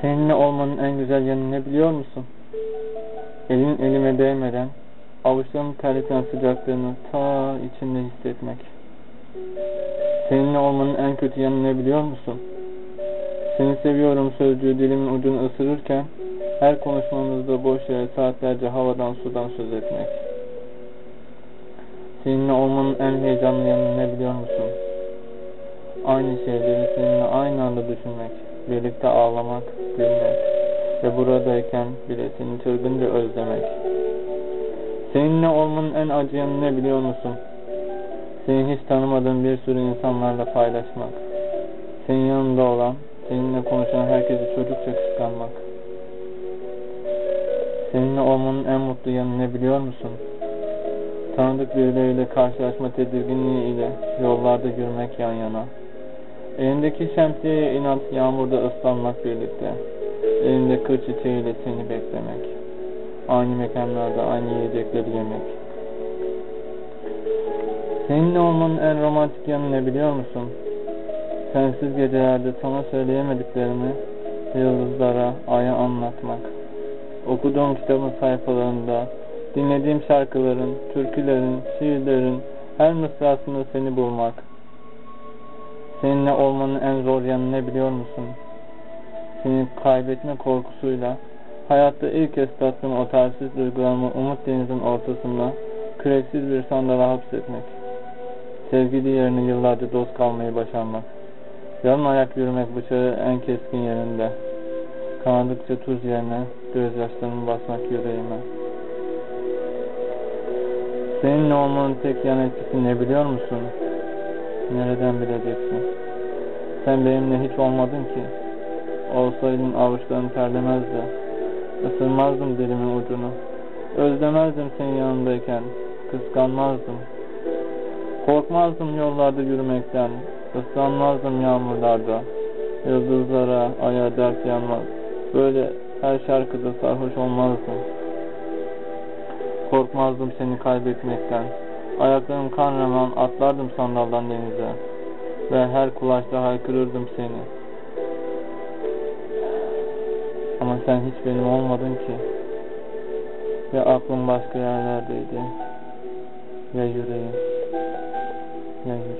Seninle olmanın en güzel yanı ne biliyor musun? Elin elime değmeden avuçlarımı terleten sıcaklığını ta içinde hissetmek. Seninle olmanın en kötü yanı ne biliyor musun? Seni seviyorum sözcüğü dilimin ucunu ısırırken her konuşmamızda boş yere saatlerce havadan sudan söz etmek. Seninle olmanın en heyecanlı yanı ne biliyor musun? Aynı şeyleri seninle aynı anda düşünmek, birlikte ağlamak, gülmek ve buradayken bile seni çılgınca özlemek. Seninle olmanın en acı yanı ne biliyor musun? Seni hiç tanımadığın bir sürü insanlarla paylaşmak. Senin yanında olan, seninle konuşan herkesi çocukça kıskanmak. Seninle olmanın en mutlu yanı ne biliyor musun? Tanıdık birileriyle karşılaşma tedirginliği ile yollarda yürümek yan yana. Elindeki şemsiyeye inat yağmurda ıslanmak birlikte. Elinde kır çiçeğiyle seni beklemek. Aynı mekanlarda aynı yiyecekleri yemek. Seninle olmanın en romantik yanı ne biliyor musun? Sensiz gecelerde sana söyleyemediklerimi yıldızlara, aya anlatmak. Okuduğum kitabın sayfalarında, dinlediğim şarkıların, türkülerin, şiirlerin her mısrasında seni bulmak. Seninle olmanın en zor yanı ne biliyor musun? Seni kaybetme korkusuyla hayatta ilk kez tattığım o tersiz duygularımı umut denizin ortasında küreksiz bir sandala hapsetmek. Sevgili yerine yıllarca dost kalmayı başarmak. Yarın ayak yürümek bıçağı en keskin yerinde. Kanadıkça tuz yerine gözyaşlarımı basmak yüreğime. Seninle olmanın tek yan etkisi ne biliyor musun? Nereden bileceksin? Sen benimle hiç olmadın ki. Olsaydın avuçların terlemezdi. Isırmazdım dilimin ucunu. Özlemezdim senin yanındayken. Kıskanmazdım. Korkmazdım yollarda yürümekten. Islanmazdım yağmurlarda. Yıldızlara, aya dert yanmaz. Böyle her şarkıda sarhoş olmazdım. Korkmazdım seni kaybetmekten. Ayaklarım kan revan atlardım sandaldan denize. Ve her kulaşta haykırırdım seni. Ama sen hiç benim olmadın ki. Ya aklım başka yerlerdeydi. Ya yüreğim. Ya yüreğim.